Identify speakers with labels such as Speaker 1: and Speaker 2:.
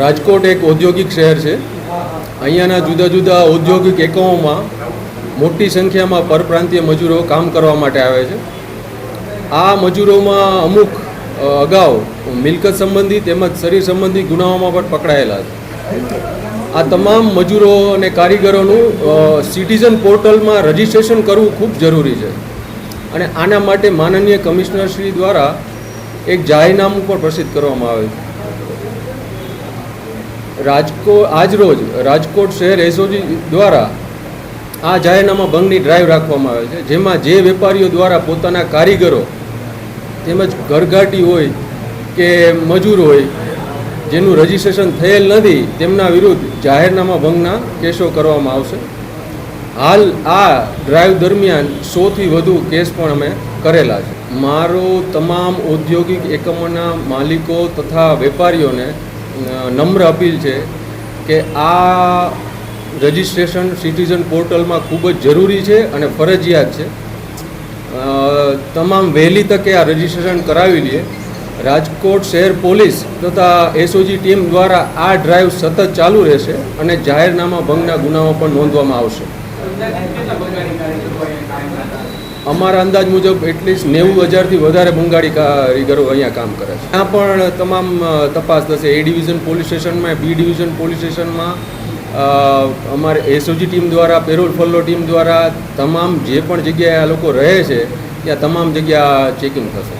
Speaker 1: રાજકોટ એક ઔદ્યોગિક શહેર છે. અહીંયાના જુદા જુદા ઔદ્યોગિક એકમોમાં મોટી સંખ્યામાં પરપ્રાંતીય મજૂરો કામ કરવા માટે આવે છે. આ મજૂરોમાં અમુક અગાઉ મિલકત સંબંધી તેમજ શરીર સંબંધી ગુનાઓમાં પણ પકડાયેલા છે. આ તમામ મજૂરો અને કારીગરોનું સિટીઝન પોર્ટલમાં રજિસ્ટ્રેશન કરવું ખૂબ જરૂરી છે. અને આના માટે માનનીય કમિશનર શ્રી દ્વારા એક જાહેરનામું પણ પ્રસિદ્ધ કરવામાં આવે છે. રાજકોટ આજરોજ રાજકોટ શહેર એસઓજી દ્વારા આ જાહેરનામા ભંગની ડ્રાઈવ રાખવામાં આવે છે. જેમાં જે વેપારીઓ દ્વારા પોતાના કારીગરો તેમજ ઘરઘાટી હોય કે મજૂર હોય જેનું રજીસ્ટ્રેશન થયેલ નથી, તેમના વિરુદ્ધ જાહેરનામા ભંગના કેસો કરવામાં આવશે. હાલ આ ડ્રાઈવ દરમિયાન સોથી વધુ કેસ પણ અમે કરેલા છે. મારો તમામ ઔદ્યોગિક એકમોના માલિકો તથા વેપારીઓને નમ્ર અપીલ છે કે આ રજિસ્ટ્રેશન સિટીઝન પોર્ટલમાં ખૂબ જ જરૂરી છે અને ફરજિયાત છે. તમામ વહેલી તકે આ રજિસ્ટ્રેશન કરાવી લઈએ રાજકોટ શહેર પોલીસ તથા એસઓજી ટીમ દ્વારા આ ડ્રાઈવ સતત ચાલુ રહેશે અને જાહેરનામા ભંગના ગુનાઓ પણ નોંધવામાં આવશે. અમારા અંદાજ મુજબ એટલીસ્ટ નેવું હજારથી વધારે બંગાળી કારીગરો અહીંયા કામ કરે છે. ત્યાં પણ તમામ તપાસ થશે. એ ડિવિઝન પોલીસ સ્ટેશનમાં બી ડિવિઝન પોલીસ સ્ટેશનમાં અમારે એસઓજી ટીમ દ્વારા, પેરોલ ફલ્લો ટીમ દ્વારા તમામ જે પણ જગ્યાએ આ લોકો રહે છે, ત્યાં તમામ જગ્યા ચેકિંગ થશે.